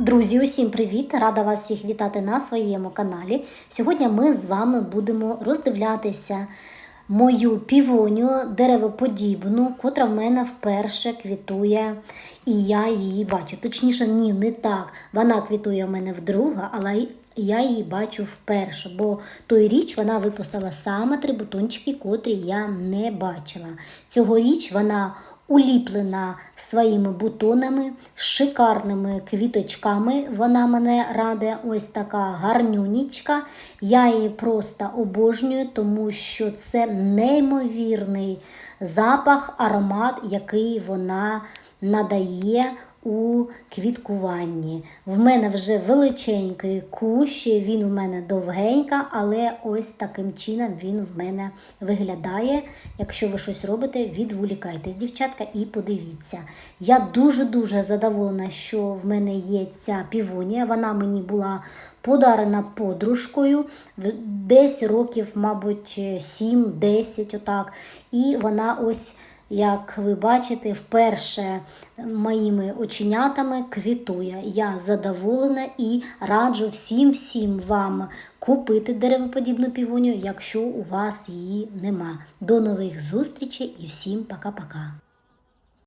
Друзі, усім привіт! Рада вас всіх вітати на своєму каналі. Сьогодні ми з вами будемо роздивлятися мою півоню деревоподібну, котра в мене вперше квітує, і я її бачу. Точніше, ні, не так. Вона квітує в мене вдруге, але я її бачу вперше, бо той річ вона випустила саме три бутончики, котрі я не бачила. Цьогоріч вона уліплена своїми бутонами, шикарними квіточками. Вона мене раде, ось така гарнюнічка. Я її просто обожнюю, тому що це неймовірний запах, аромат, який вона надає у квіткуванні. В мене вже величенький кущ, він в мене довгенька, але ось таким чином він в мене виглядає. Якщо ви щось робите, відволікайтесь, дівчатка, і подивіться. Я дуже-дуже задоволена, що в мене є ця півонія. Вона мені була подарена подружкою десь років, мабуть, 7-10, отак. І вона ось. Як ви бачите, вперше моїми оченятами квітує. Я задоволена і раджу всім всім вам купити деревоподібну півуню, якщо у вас її нема. До нових зустрічей і всім пока-пока.